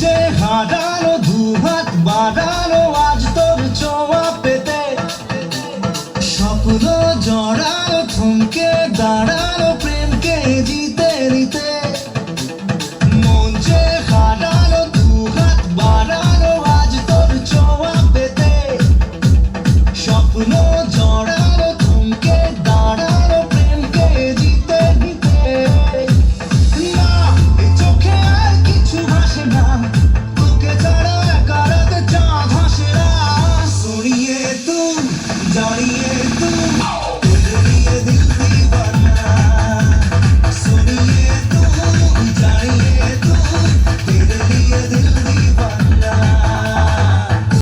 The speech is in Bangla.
যে হারানো দুহাত বাড়ানো আজ তোর চোয়া পেতে। স্বপ্ন জড়ানো থমকে